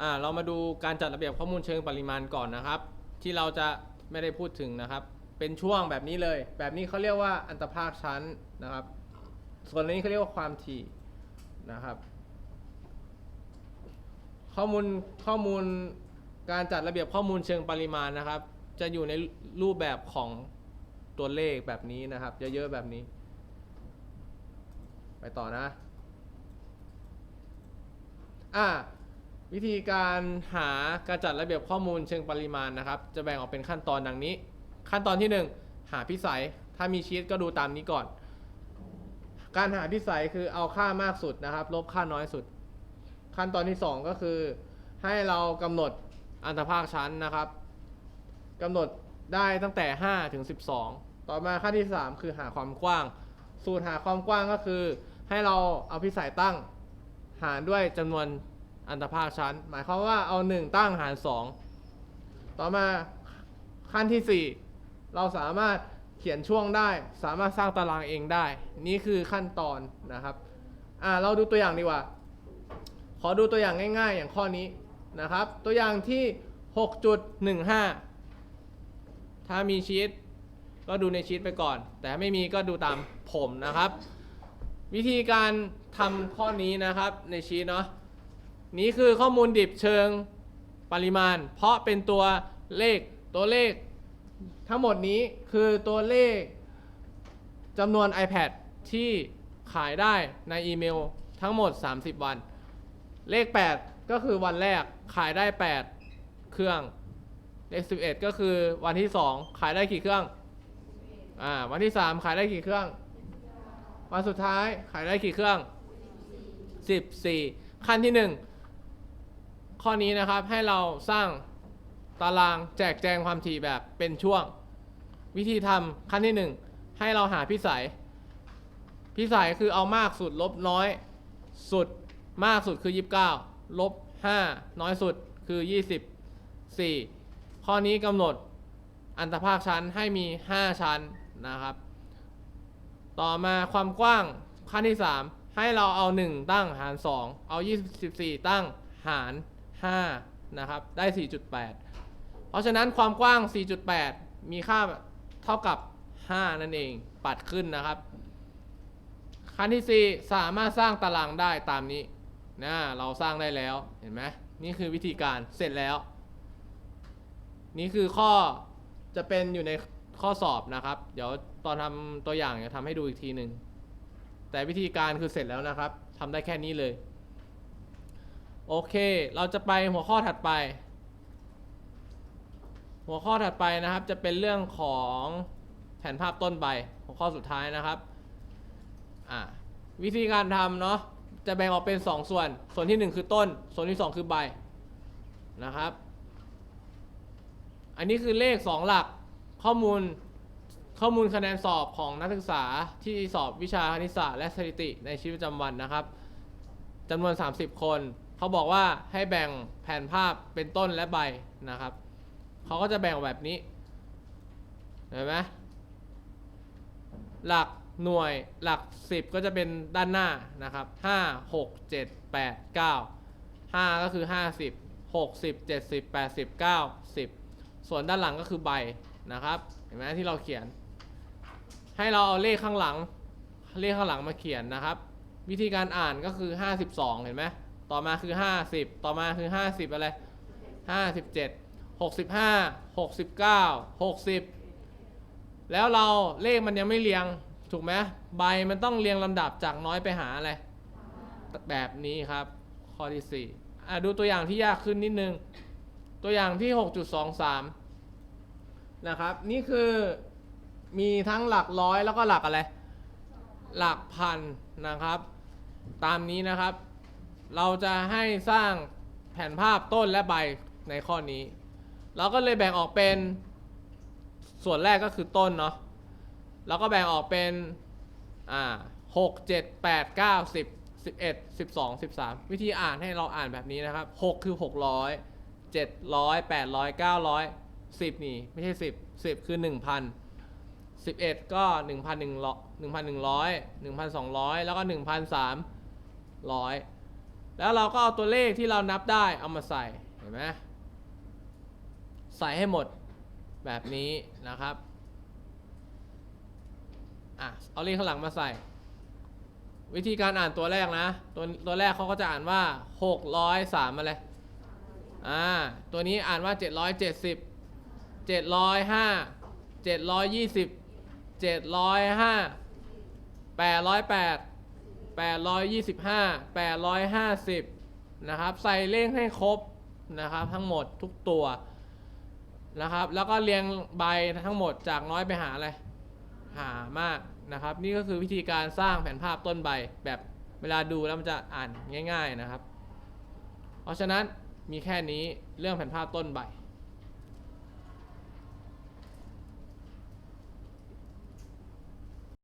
อ่าเรามาดูการจัดระเบียบข้อมูลเชิงปริมาณก่อนนะครับ ที่เราจะไม่ได้พูดถึงนะครับ เป็นช่วงแบบนี้เลย แบบนี้เขาเรียกว่าอันตภาคชั้นนะครับ ส่วนนี้เขาเรียกว่าความถี่นะครับ ข้อมูลข้อมูลการจัดระเบียบข้อมูลเชิงปริมาณนะครับ จะอยู่ในรูปแบบของตัวเลขแบบนี้นะครับ เยอะๆแบบนี้ ไปต่อนะอ่า วิธีการหาการจัดระเบียบข้อมูลเชิงปริมาณนะครับ จะแบ่งออกเป็นขั้นตอนดังนี้ ขั้นตอนที่ 1 หาพิสัย ถ้ามีชีตก็ดูตามนี้ก่อน การหาพิสัยคือเอาค่ามากสุดนะครับ ลบค่าน้อยสุด ขั้นตอนที่ 2 ก็คือ ให้เรากำหนดอันตภาคชั้นนะครับกำหนดได้ตั้งแต่ 5 ถึง 12 ต่อมาขั้นที่ 3 คือหาความกว้าง สูตรหาความกว้างก็คือ ให้เราเอาพิสัยตั้ง หารด้วยจำนวน อันตภาคชั้น หมายความว่าเอา 1 ตั้งหาร 2 ต่อมาขั้นที่ 4 เราสามารถเขียนช่วงได้ สามารถสร้างตารางเองได้ นี่คือขั้นตอนนะครับอ่าเราดูตัวอย่างดีกว่า ขอดูตัวอย่างง่าย ๆ อย่างข้อนี้นะครับ ตัวอย่างที่ 6.15 ถ้ามีชีตก็ดูในชีตไปก่อน แต่ไม่มีก็ดูตามผมนะครับ วิธีการทำข้อนี้นะครับในชีตเนาะ นี้คือข้อมูลดิบเชิงปริมาณ เพราะเป็นตัวเลขตัวเลข ทั้งหมดนี้คือตัวเลขจำนวน iPad ที่ขายได้ในอีเมลทั้งหมด 30 วัน เลข 8 ก็คือวันแรกขายได้ 8 เครื่อง เลข 11 ก็คือวันที่ 2 ขายได้กี่เครื่องอ่าวันที่ 3 ขายได้กี่เครื่อง วันสุดท้ายขายได้กี่เครื่อง 14 ขั้นที่ 1 ข้อนี้นะครับให้เราสร้างตารางแจกแจงความถี่แบบเป็นช่วง วิธีทำขั้นที่ 1 ให้เราหาพิสัย พิสัยคือเอามากสุดลบน้อย สุดมากสุดคือ 29 ลบ 5 น้อยสุดคือ 24 ข้อนี้กำหนดอันตภาคชั้นให้มี 5 ชั้นนะครับ ต่อมาความกว้างขั้นที่ 3 ให้เราเอา 1 ตั้งหาร 2 เอา 24 ตั้งหาร 5นะครับได้ 4.8 เพราะฉะนั้นความกว้าง 4.8 มีค่าเท่ากับ 5 นั่นเองปัดขึ้นนะครับ ขั้นที่ 4 สามารถสร้างตารางได้ตามนี้นะเราสร้างได้แล้วเห็นไหมนี่คือวิธีการเสร็จแล้ว นี่คือข้อจะเป็นอยู่ในข้อสอบนะครับ เดี๋ยวตอนทำตัวอย่างจะทำให้ดูอีกทีหนึ่งแต่วิธีการคือเสร็จแล้วนะครับทำได้แค่นี้เลย โอเค เราจะไปหัวข้อถัดไป หัวข้อถัดไปนะครับ จะเป็นเรื่องของแผนภาพต้นใบ หัวข้อสุดท้ายนะครับ อ่า วิธีการทำเนาะ จะแบ่งออกเป็น 2 ส่วน ส่วนทีหนึ่1 คือต้น ส่วนที่ 2 คือใบ นะครับ อันนี้คือเลข 2 หลัก ข้อมูล ข้อมูลคะแนนสอบของนักศึกษาที่สอบวิชาคณิตศาสตร์และสถิติในชีวิตประจำวันนะครับจำนวน 30 คน เขาบอกว่าให้แบ่งแผ่นภาพเป็นต้นและใบนะครับ เขาก็จะแบ่งแบบนี้ เห็นไหมหลักหน่วยหลัก 10 ก็จะเป็นด้านหน้านะครับ 5 6 7 8 9 5 ก็คือ 50 60 70 80 90 ส่วนด้านหลังก็คือใบนะครับ เห็นไหมที่เราเขียน ให้เราเอาเลขข้างหลัง เลขข้างหลังมาเขียนนะครับ วิธีการอ่านก็คือ 52 เห็นไหม ต่อมาคือ 50 ต่อมาคือ 50 อะไร 57 65 69 60 แล้วเราเลขมันยังไม่เรียง ถูกไหมใบมันต้องเรียงลำดับจากน้อยไปหาอะไร แบบนี้ครับ ข้อที่ 4 อะ ดูตัวอย่างที่ยากขึ้นนิดนึง ตัวอย่างที่ 6.23 นะครับ นี่คือมีทั้งหลักร้อยแล้วก็หลักอะไร หลักพันนะครับ ตามนี้นะครับ เราจะให้สร้างแผนภาพต้นและใบในข้อนี้ เราก็เลยแบ่งออกเป็นส่วนแรกก็คือต้นเนาะแล้วก็แบ่งออกเป็นอ่าหกเจ็ดแปดเก้าสิบสิบเอ็ดสิบสองสิบสามวิธีอ่านให้เราอ่านแบบนี้นะครับหกคือหกร้อยเจ็ดร้อยแปดร้อยเก้าร้อยสิบนี่ ไม่ใช่สิบสิบคือหนึ่งพันสิบเอ็ดก็หนึ่งพันหนึ่งร้อยหนึ่งพันหนึ่งร้อยหนึ่งพันสองร้อยแล้วก็หนึ่งพันสามร้อย แล้วเราก็เอาตัวเลขที่เรานับได้เอามาใส่ เห็นไหมใส่ให้หมดแบบนี้นะครับ อะ เอาเลขข้างหลังมาใส่ วิธีการอ่านตัวแรกนะ ตัวตัวแรกเขาก็จะอ่านว่า 603อะไรอ่า ตัวนี้อ่านว่า 770 705 720 705 808 825 850 นะครับ ใส่เลขให้ครบนะครับ ทั้งหมดทุกตัวนะครับ แล้วก็เรียงใบทั้งหมดจากน้อยไปหาอะไร หามากนะครับ นี่ก็คือวิธีการสร้างแผนภาพต้นใบแบบเวลาดูแล้วมันจะอ่านง่าย ๆนะครับ เพราะฉะนั้นมีแค่นี้เรื่องแผนภาพต้นใบ